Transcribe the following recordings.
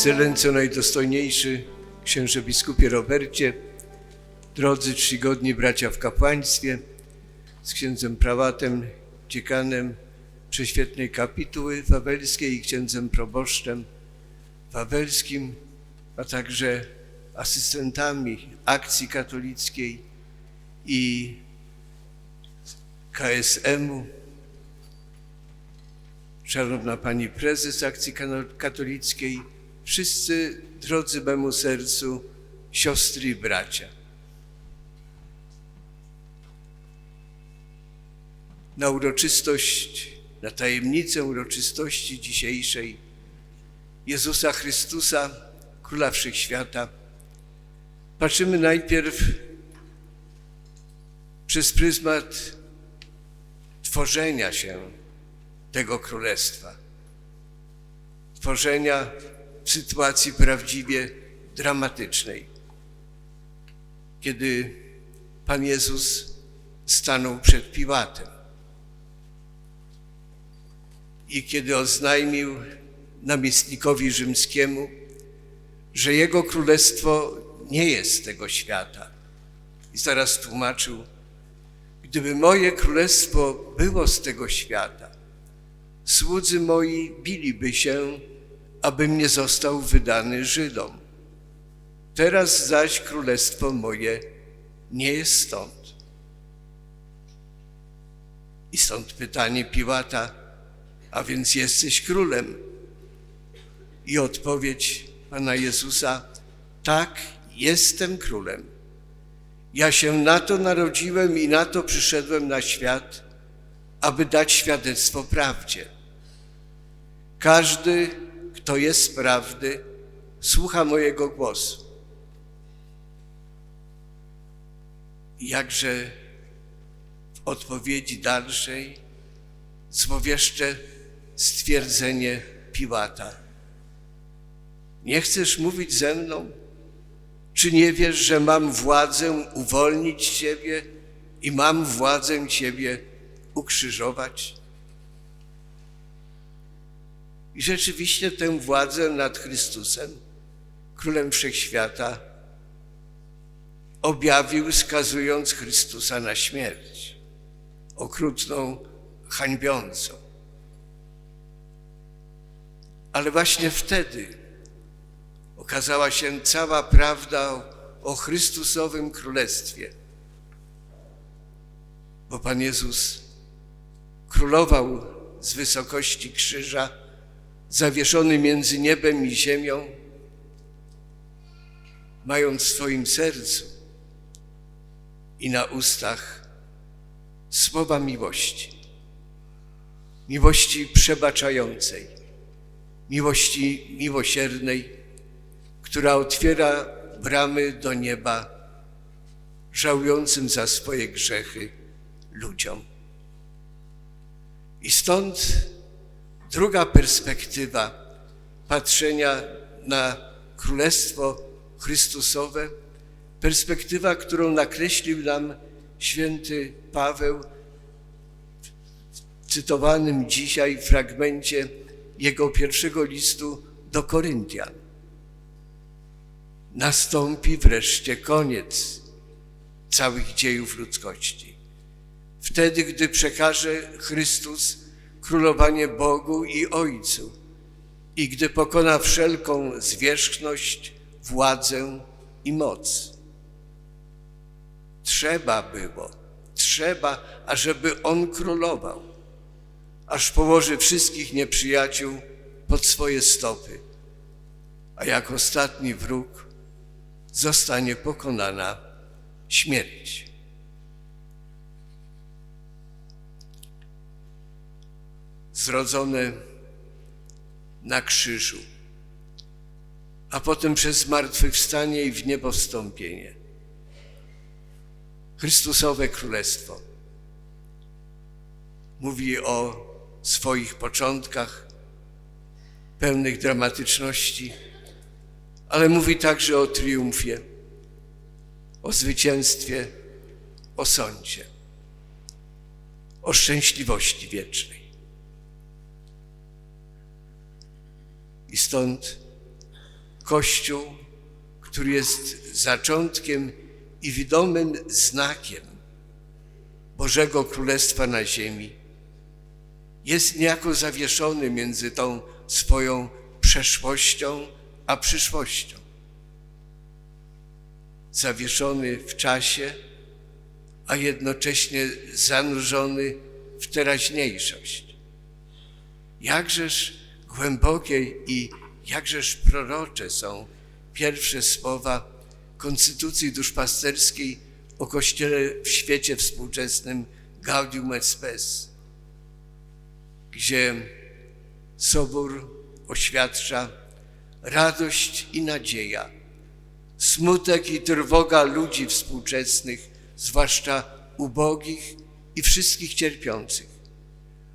Ekscelencjo najdostojniejszy księże biskupie Robercie, drodzy czcigodni bracia w kapłaństwie, z księdzem prawatem, dziekanem prześwietnej kapituły wawelskiej i księdzem proboszczem wawelskim, a także asystentami akcji katolickiej i KSM-u, szanowna pani prezes akcji katolickiej, wszyscy drodzy memu sercu, siostry i bracia. Na uroczystość, na tajemnicę uroczystości dzisiejszej Jezusa Chrystusa, Króla Wszechświata, patrzymy najpierw przez pryzmat tworzenia się tego królestwa. Tworzenia sytuacji prawdziwie dramatycznej. Kiedy Pan Jezus stanął przed Piłatem i kiedy oznajmił namiestnikowi rzymskiemu, że jego królestwo nie jest tego świata. I zaraz tłumaczył, gdyby moje królestwo było z tego świata, słudzy moi biliby się, abym nie został wydany Żydom. Teraz zaś królestwo moje nie jest stąd. I stąd pytanie Piłata, a więc jesteś królem? I odpowiedź Pana Jezusa, tak, jestem królem. Ja się na to narodziłem i na to przyszedłem na świat, aby dać świadectwo prawdzie. Każdy, kto jest prawdy, słucha mojego głosu. Jakże w odpowiedzi dalszej złowieszcze stwierdzenie Piłata. Nie chcesz mówić ze mną? Czy nie wiesz, że mam władzę uwolnić Ciebie i mam władzę Ciebie ukrzyżować? I rzeczywiście tę władzę nad Chrystusem, Królem Wszechświata, objawił, skazując Chrystusa na śmierć, okrutną, hańbiącą. Ale właśnie wtedy okazała się cała prawda o, Chrystusowym Królestwie. Bo Pan Jezus królował z wysokości krzyża, zawieszony między niebem i ziemią, mając w swoim sercu i na ustach słowa miłości, miłości przebaczającej, miłości miłosiernej, która otwiera bramy do nieba żałującym za swoje grzechy ludziom. I stąd druga perspektywa patrzenia na Królestwo Chrystusowe, perspektywa, którą nakreślił nam święty Paweł w cytowanym dzisiaj fragmencie jego pierwszego listu do Koryntian. Nastąpi wreszcie koniec całych dziejów ludzkości. Wtedy, gdy przekaże Chrystus królowanie Bogu i Ojcu i gdy pokona wszelką zwierzchność, władzę i moc. Trzeba było, trzeba, ażeby On królował, aż położy wszystkich nieprzyjaciół pod swoje stopy, a jak ostatni wróg zostanie pokonana śmierć. Zrodzone na krzyżu, a potem przez zmartwychwstanie i w niebo wstąpienie. Chrystusowe Królestwo mówi o swoich początkach, pełnych dramatyczności, ale mówi także o triumfie, o zwycięstwie, o sądzie, o szczęśliwości wiecznej. I stąd Kościół, który jest zaczątkiem i widomym znakiem Bożego Królestwa na ziemi, jest niejako zawieszony między tą swoją przeszłością a przyszłością. Zawieszony w czasie, a jednocześnie zanurzony w teraźniejszość. Jakżeż głębokie i jakżeż prorocze są pierwsze słowa Konstytucji Duszpasterskiej o Kościele w świecie współczesnym Gaudium et Spes, gdzie Sobór oświadcza radość i nadzieja, smutek i trwoga ludzi współczesnych, zwłaszcza ubogich i wszystkich cierpiących.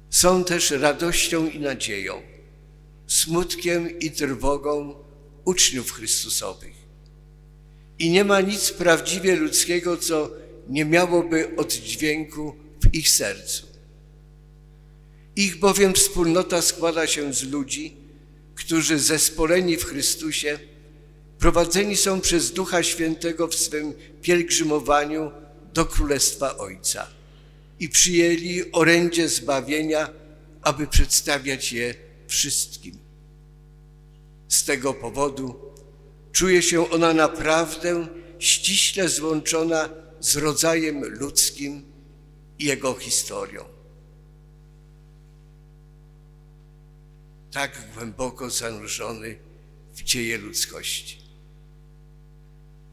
Są też radością i nadzieją, smutkiem i trwogą uczniów Chrystusowych. I nie ma nic prawdziwie ludzkiego, co nie miałoby oddźwięku w ich sercu. Ich bowiem wspólnota składa się z ludzi, którzy zespoleni w Chrystusie prowadzeni są przez Ducha Świętego w swym pielgrzymowaniu do Królestwa Ojca i przyjęli orędzie zbawienia, aby przedstawiać je wszystkim. Z tego powodu czuje się ona naprawdę ściśle złączona z rodzajem ludzkim i jego historią. Tak głęboko zanurzony w dzieje ludzkości.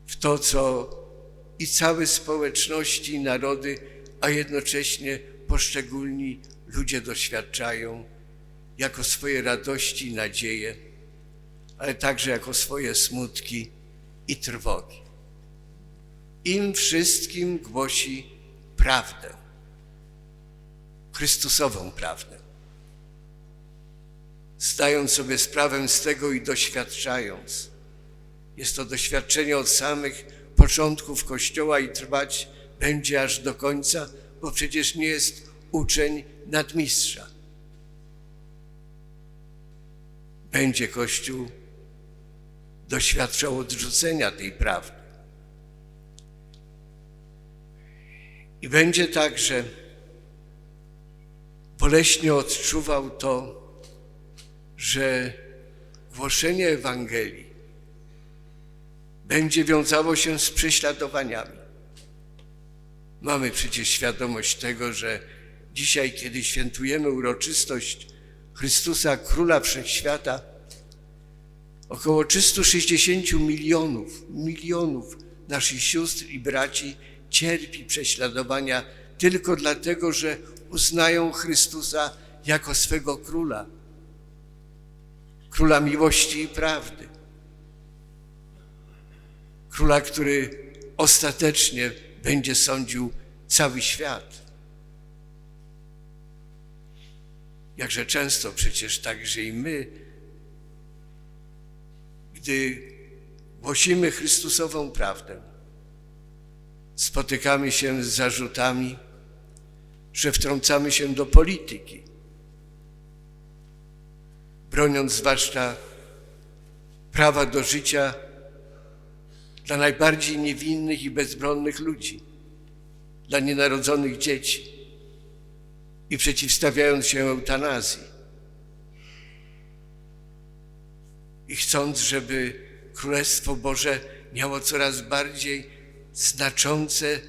W to, co i całe społeczności i narody, a jednocześnie poszczególni ludzie doświadczają jako swoje radości i nadzieje ale także jako swoje smutki i trwogi. Im wszystkim głosi prawdę, Chrystusową prawdę. Zdając sobie sprawę z tego i doświadczając, jest to doświadczenie od samych początków Kościoła i trwać będzie aż do końca, bo przecież nie jest uczeń nadmistrza. Będzie Kościół doświadczał odrzucenia tej prawdy. I będzie tak, że boleśnie odczuwał to, że głoszenie Ewangelii będzie wiązało się z prześladowaniami. Mamy przecież świadomość tego, że dzisiaj, kiedy świętujemy uroczystość Chrystusa, Króla Wszechświata, Około 360 milionów, milionów naszych sióstr i braci cierpi prześladowania tylko dlatego, że uznają Chrystusa jako swego króla, króla miłości i prawdy, króla, który ostatecznie będzie sądził cały świat. Jakże często przecież także i my gdy głosimy Chrystusową prawdę, spotykamy się z zarzutami, że wtrącamy się do polityki, broniąc zwłaszcza prawa do życia dla najbardziej niewinnych i bezbronnych ludzi, dla nienarodzonych dzieci i przeciwstawiając się eutanazji. i chcąc, żeby Królestwo Boże miało coraz bardziej znaczące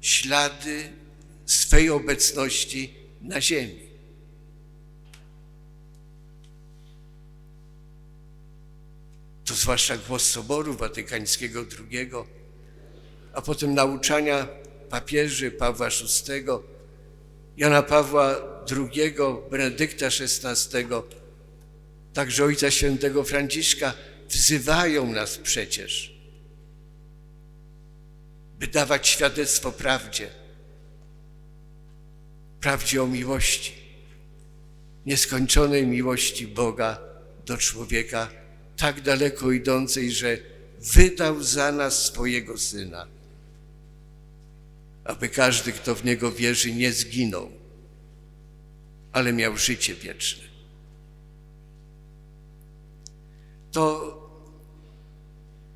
ślady swej obecności na ziemi. To zwłaszcza głos Soboru Watykańskiego II, a potem nauczania papieży Pawła VI, Jana Pawła II, Benedykta XVI, także Ojca Świętego Franciszka, wzywają nas przecież, by dawać świadectwo prawdzie, prawdzie o miłości, nieskończonej miłości Boga do człowieka, tak daleko idącej, że wydał za nas swojego Syna, aby każdy, kto w Niego wierzy, nie zginął, ale miał życie wieczne. to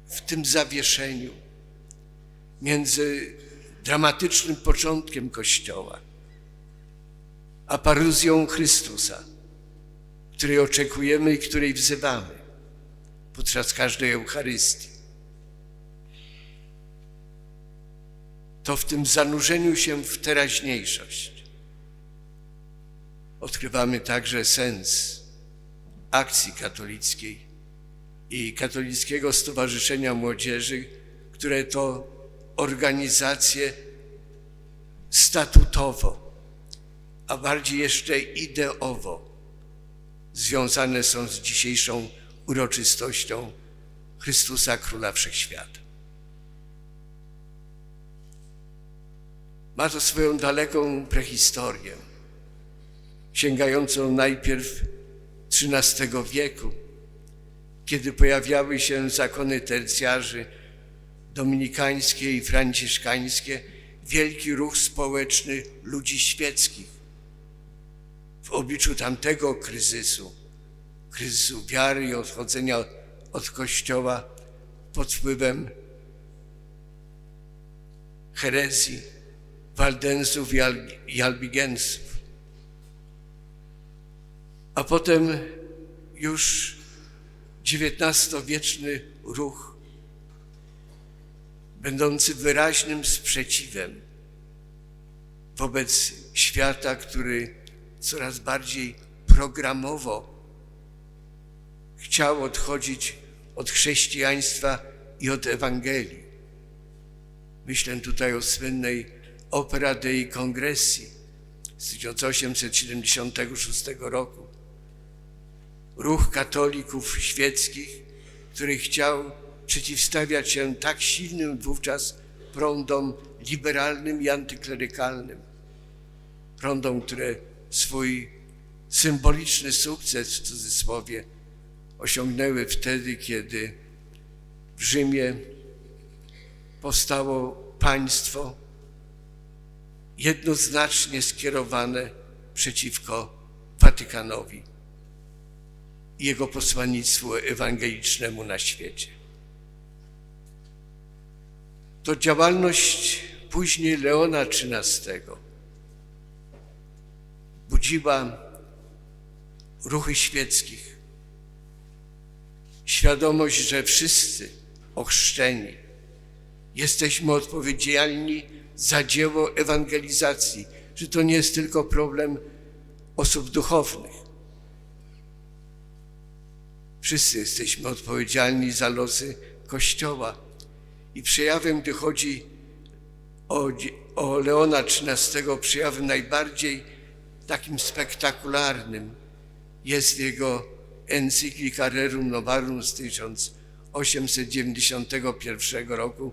w tym zawieszeniu między dramatycznym początkiem Kościoła a paruzją Chrystusa, której oczekujemy i której wzywamy podczas każdej Eucharystii. To w tym zanurzeniu się w teraźniejszość odkrywamy także sens akcji katolickiej i Katolickiego Stowarzyszenia Młodzieży, które to organizacje statutowo, a bardziej jeszcze ideowo związane są z dzisiejszą uroczystością Chrystusa Króla Wszechświata. Ma to swoją daleką prehistorię, sięgającą najpierw XIII wieku, kiedy pojawiały się zakony tercjarzy dominikańskie i franciszkańskie, wielki ruch społeczny ludzi świeckich. W obliczu tamtego kryzysu, kryzysu wiary i odchodzenia od Kościoła pod wpływem herezji, Waldensów i, Al i Albigensów. A potem już XIX-wieczny ruch, będący wyraźnym sprzeciwem wobec świata, który coraz bardziej programowo chciał odchodzić od chrześcijaństwa i od Ewangelii. Myślę tutaj o słynnej Opera dei Congressi z 1876 roku. Ruch katolików świeckich, który chciał przeciwstawiać się tak silnym wówczas prądom liberalnym i antyklerykalnym. Prądom, które swój symboliczny sukces w cudzysłowie osiągnęły wtedy, kiedy w Rzymie powstało państwo jednoznacznie skierowane przeciwko Watykanowi i jego posłannictwu ewangelicznemu na świecie. To działalność później Leona XIII budziła ruchy świeckich. Świadomość, że wszyscy ochrzczeni jesteśmy odpowiedzialni za dzieło ewangelizacji, że to nie jest tylko problem osób duchownych. Wszyscy jesteśmy odpowiedzialni za losy Kościoła. I przejawem, gdy chodzi o, o Leona XIII, przejawem najbardziej takim spektakularnym jest jego encyklika Rerum Novarum z 1891 roku,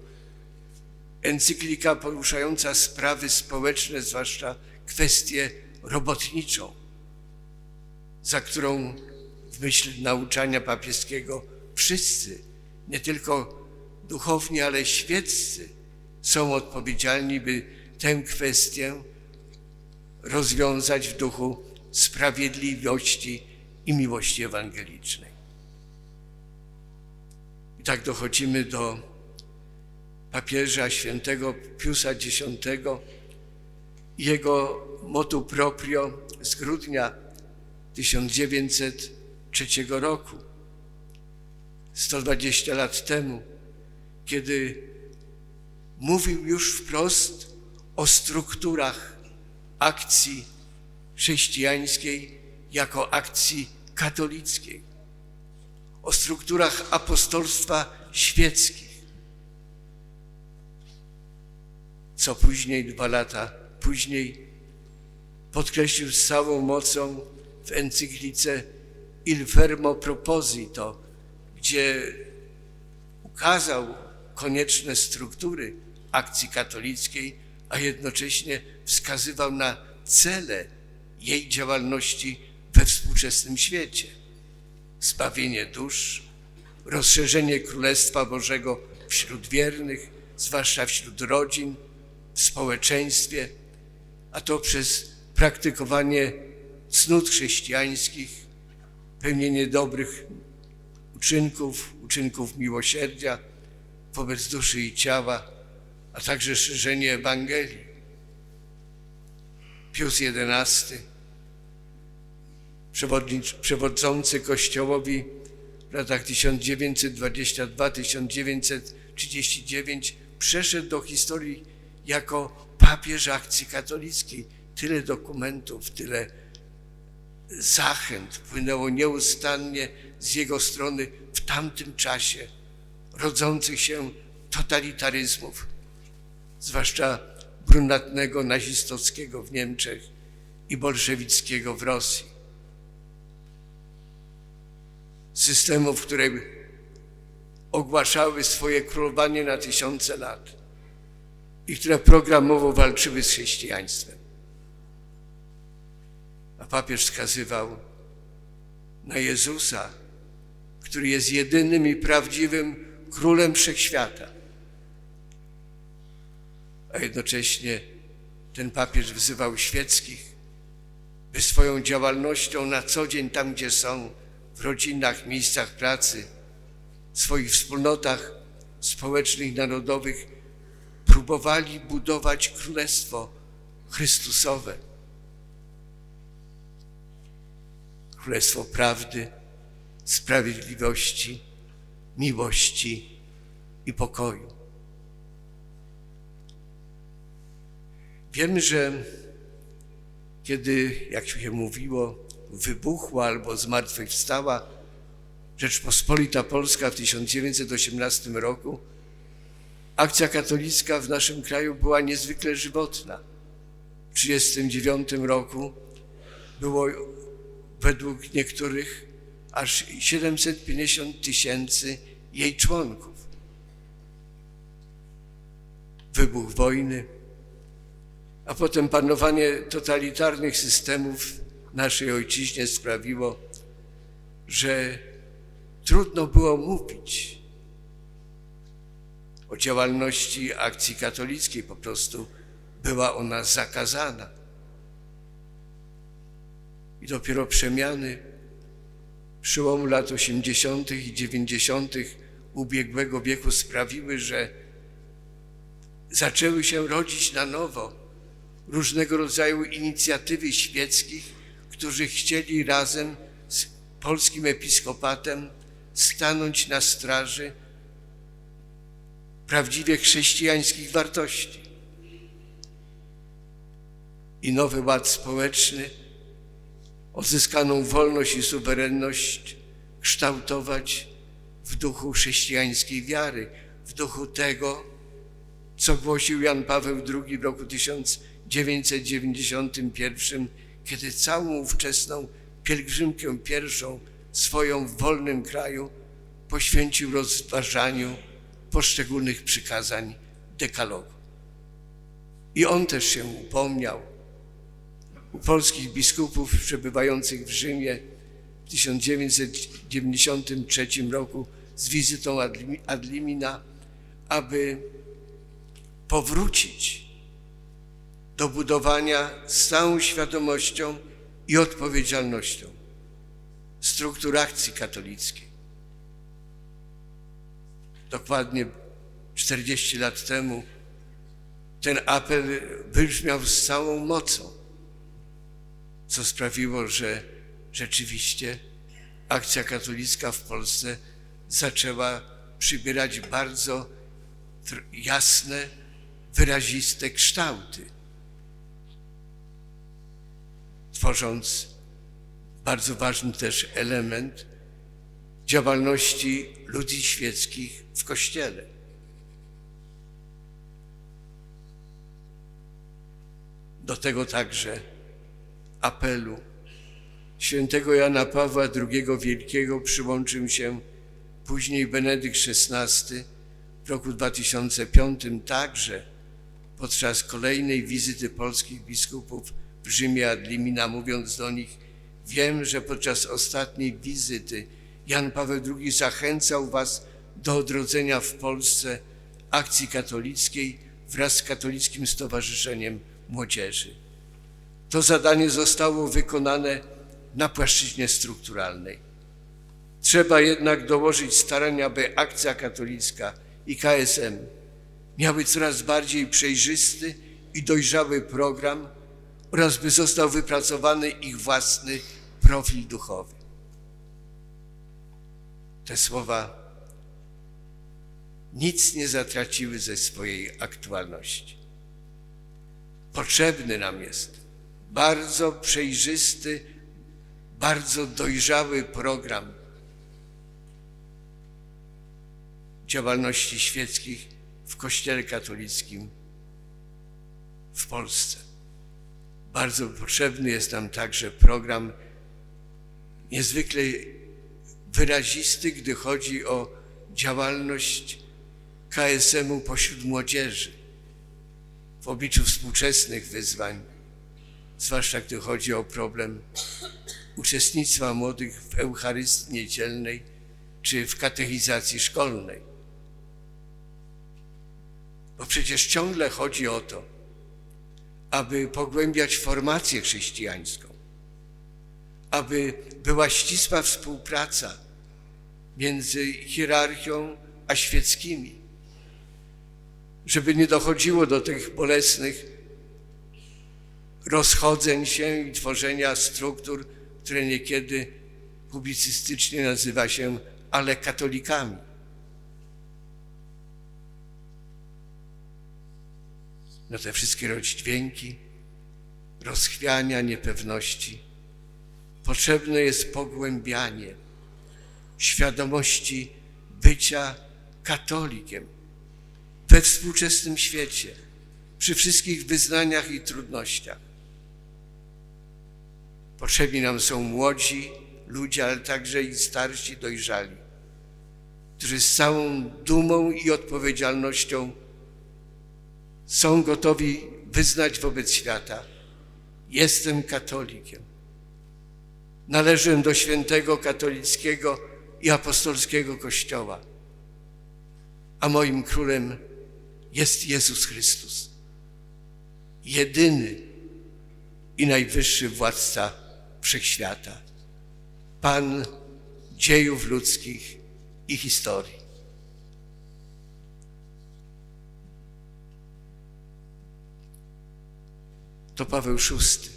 encyklika poruszająca sprawy społeczne, zwłaszcza kwestię robotniczą, za którą w myśl nauczania papieskiego wszyscy, nie tylko duchowni, ale świeccy są odpowiedzialni, by tę kwestię rozwiązać w duchu sprawiedliwości i miłości ewangelicznej. I tak dochodzimy do papieża świętego Piusa X jego motu proprio z grudnia 1903 roku, 120 lat temu, kiedy mówił już wprost o strukturach akcji chrześcijańskiej jako akcji katolickiej, o strukturach apostolstwa świeckiego co później, dwa lata później, podkreślił z całą mocą w encyklice Il Fermo Proposito, gdzie ukazał konieczne struktury akcji katolickiej, a jednocześnie wskazywał na cele jej działalności we współczesnym świecie. Zbawienie dusz, rozszerzenie Królestwa Bożego wśród wiernych, zwłaszcza wśród rodzin, społeczeństwie, a to przez praktykowanie cnót chrześcijańskich, pełnienie dobrych uczynków, uczynków miłosierdzia, wobec duszy i ciała, a także szerzenie Ewangelii. Pius XI, przewodzący Kościołowi w latach 1922-1939, przeszedł do historii jako papież akcji katolickiej. Tyle dokumentów, tyle zachęt płynęło nieustannie z jego strony w tamtym czasie rodzących się totalitaryzmów, zwłaszcza brunatnego, nazistowskiego w Niemczech i bolszewickiego w Rosji. Systemów, które ogłaszały swoje królowanie na tysiące lat i które programowo walczyły z chrześcijaństwem. A papież wskazywał na Jezusa, który jest jedynym i prawdziwym królem wszechświata. A jednocześnie ten papież wzywał świeckich, by swoją działalnością na co dzień, tam gdzie są, w rodzinach, miejscach pracy, swoich wspólnotach społecznych, narodowych, próbowali budować królestwo Chrystusowe. Królestwo prawdy, sprawiedliwości, miłości i pokoju. Wiemy, że kiedy, jak się mówiło, wybuchła albo zmartwychwstała Rzeczpospolita Polska w 1918 roku, akcja katolicka w naszym kraju była niezwykle żywotna. W 1939 roku było według niektórych aż 750 tysięcy jej członków. Wybuch wojny, a potem panowanie totalitarnych systemów w naszej ojczyźnie sprawiło, że trudno było mówić o działalności akcji katolickiej, po prostu była ona zakazana. I dopiero przemiany przełomu lat 80. i 90. ubiegłego wieku sprawiły, że zaczęły się rodzić na nowo różnego rodzaju inicjatywy świeckich, którzy chcieli razem z polskim episkopatem stanąć na straży prawdziwie chrześcijańskich wartości. I nowy ład społeczny, odzyskaną wolność i suwerenność kształtować w duchu chrześcijańskiej wiary, w duchu tego, co głosił Jan Paweł II w roku 1991, kiedy całą ówczesną pielgrzymkę pierwszą swoją w wolnym kraju poświęcił rozważaniu poszczególnych przykazań dekalogu. I on też się upomniał u polskich biskupów przebywających w Rzymie w 1993 roku z wizytą ad limina, aby powrócić do budowania z całą świadomością i odpowiedzialnością struktur akcji katolickiej. Dokładnie 40 lat temu ten apel wybrzmiał z całą mocą, co sprawiło, że rzeczywiście akcja katolicka w Polsce zaczęła przybierać bardzo jasne, wyraziste kształty, tworząc bardzo ważny też element działalności ludzi świeckich w Kościele. Do tego także apelu świętego Jana Pawła II Wielkiego przyłączył się później Benedykt XVI w roku 2005 także podczas kolejnej wizyty polskich biskupów w Rzymie ad limina, mówiąc do nich, wiem, że podczas ostatniej wizyty Jan Paweł II zachęcał was do odrodzenia w Polsce akcji katolickiej wraz z Katolickim Stowarzyszeniem Młodzieży. To zadanie zostało wykonane na płaszczyźnie strukturalnej. Trzeba jednak dołożyć starania, by akcja katolicka i KSM miały coraz bardziej przejrzysty i dojrzały program oraz by został wypracowany ich własny profil duchowy. Te słowa nic nie zatraciły ze swojej aktualności. Potrzebny nam jest bardzo przejrzysty, bardzo dojrzały program działalności świeckich w Kościele katolickim w Polsce. Bardzo potrzebny jest nam także program niezwykle wyrazisty, gdy chodzi o działalność KSM-u pośród młodzieży w obliczu współczesnych wyzwań, zwłaszcza gdy chodzi o problem uczestnictwa młodych w Eucharystii Niedzielnej czy w katechizacji szkolnej. Bo przecież ciągle chodzi o to, aby pogłębiać formację chrześcijańską, aby była ścisła współpraca między hierarchią a świeckimi, żeby nie dochodziło do tych bolesnych rozchodzeń się i tworzenia struktur, które niekiedy publicystycznie nazywa się ale katolikami. Na te wszystkie rozdźwięki, rozchwiania, niepewności potrzebne jest pogłębianie świadomości bycia katolikiem we współczesnym świecie, przy wszystkich wyznaniach i trudnościach. Potrzebni nam są młodzi ludzie, ale także i starsi, dojrzali, którzy z całą dumą i odpowiedzialnością są gotowi wyznać wobec świata: Jestem katolikiem. Należę do świętego katolickiego i apostolskiego Kościoła, a moim królem jest Jezus Chrystus, jedyny i najwyższy władca wszechświata, Pan dziejów ludzkich i historii. To Paweł VI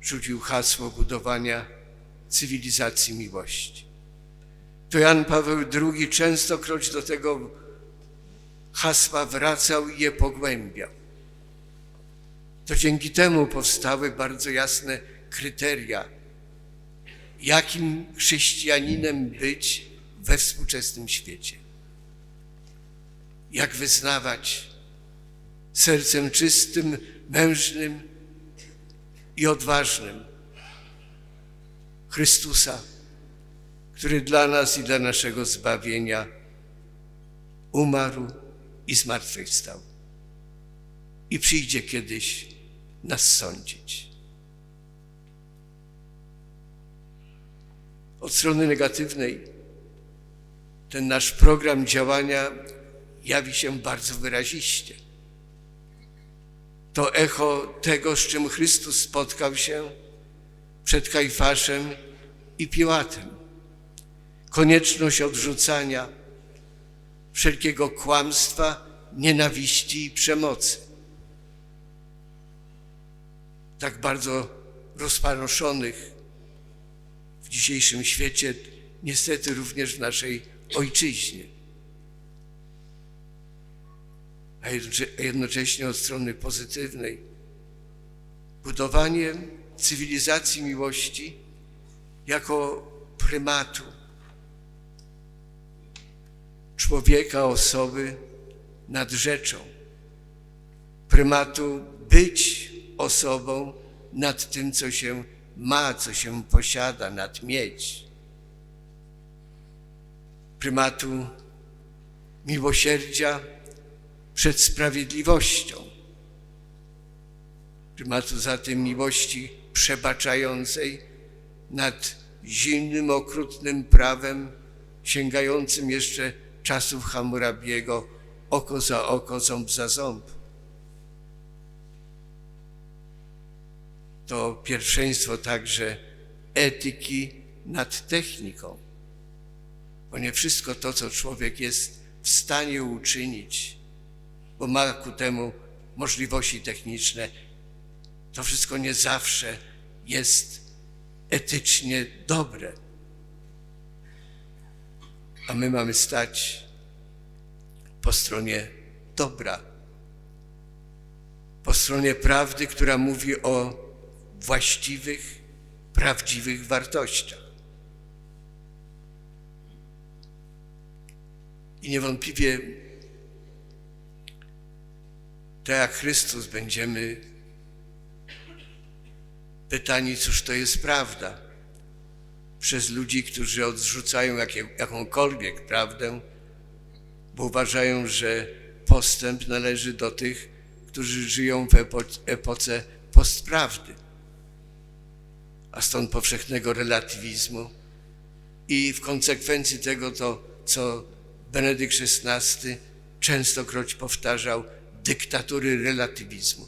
rzucił hasło budowania cywilizacji miłości. To Jan Paweł II częstokroć do tego hasła wracał i je pogłębiał. To dzięki temu powstały bardzo jasne kryteria, jakim chrześcijaninem być we współczesnym świecie. Jak wyznawać sercem czystym, mężnym i odważnym Chrystusa, który dla nas i dla naszego zbawienia umarł i zmartwychwstał. I przyjdzie kiedyś nas sądzić. Od strony negatywnej ten nasz program działania jawi się bardzo wyraziście. To echo tego, z czym Chrystus spotkał się przed Kajfaszem i Piłatem. Konieczność odrzucania wszelkiego kłamstwa, nienawiści i przemocy. Tak bardzo rozparoszonych w dzisiejszym świecie, niestety również w naszej ojczyźnie. A jednocześnie od strony pozytywnej budowanie cywilizacji miłości jako prymatu człowieka, osoby nad rzeczą, prymatu być osobą nad tym, co się ma, co się posiada, nad mieć, prymatu miłosierdzia przed sprawiedliwością, prymatu zatem miłości przebaczającej nad zimnym, okrutnym prawem sięgającym jeszcze czasów Hammurabiego oko za oko, ząb za ząb. To pierwszeństwo także etyki nad techniką, bo nie wszystko to, co człowiek jest w stanie uczynić, bo ma ku temu możliwości techniczne, to wszystko nie zawsze jest etycznie dobre. A my mamy stać po stronie dobra, po stronie prawdy, która mówi o właściwych, prawdziwych wartościach. I niewątpliwie, tak jak Chrystus, będziemy pytani, cóż to jest prawda, przez ludzi, którzy odrzucają jakąkolwiek prawdę, bo uważają, że postęp należy do tych, którzy żyją w epo epoce postprawdy, a stąd powszechnego relatywizmu i w konsekwencji tego to, co Benedykt XVI częstokroć powtarzał, dyktatury relatywizmu.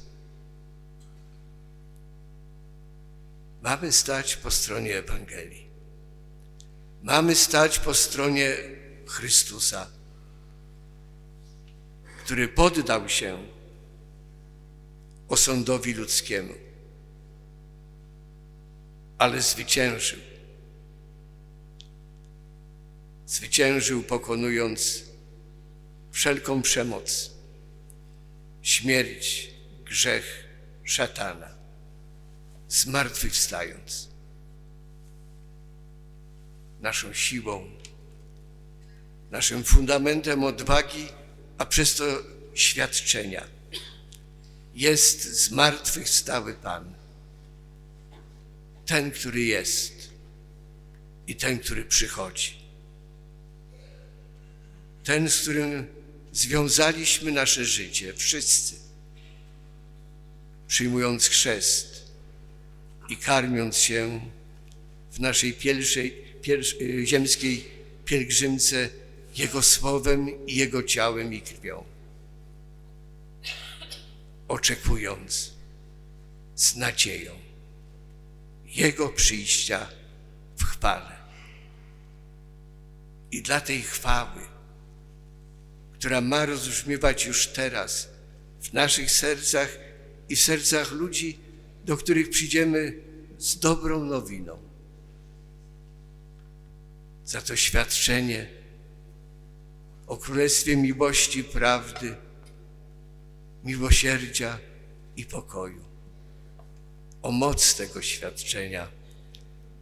Mamy stać po stronie Ewangelii. Mamy stać po stronie Chrystusa, który poddał się osądowi ludzkiemu, ale zwyciężył. Zwyciężył, pokonując wszelką przemoc, śmierć, grzech, szatana, zmartwychwstając. Naszą siłą, naszym fundamentem odwagi, a przez to świadczenia jest zmartwychwstały Pan. Ten, który jest i ten, który przychodzi. Ten, z którym związaliśmy nasze życie, wszyscy, przyjmując chrzest i karmiąc się w naszej pierwszej, pierwszej ziemskiej pielgrzymce Jego słowem i Jego ciałem i krwią oczekując z nadzieją Jego przyjścia w chwale. I dla tej chwały, która ma rozbrzmiewać już teraz w naszych sercach i w sercach ludzi, do których przyjdziemy z dobrą nowiną. Za to świadczenie o Królestwie Miłości, Prawdy, miłosierdzia i pokoju. O moc tego świadczenia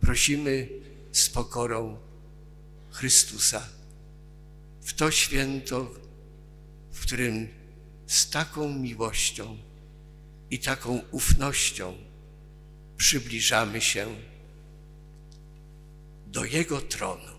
prosimy z pokorą Chrystusa w to święto, w którym z taką miłością i taką ufnością przybliżamy się do Jego tronu.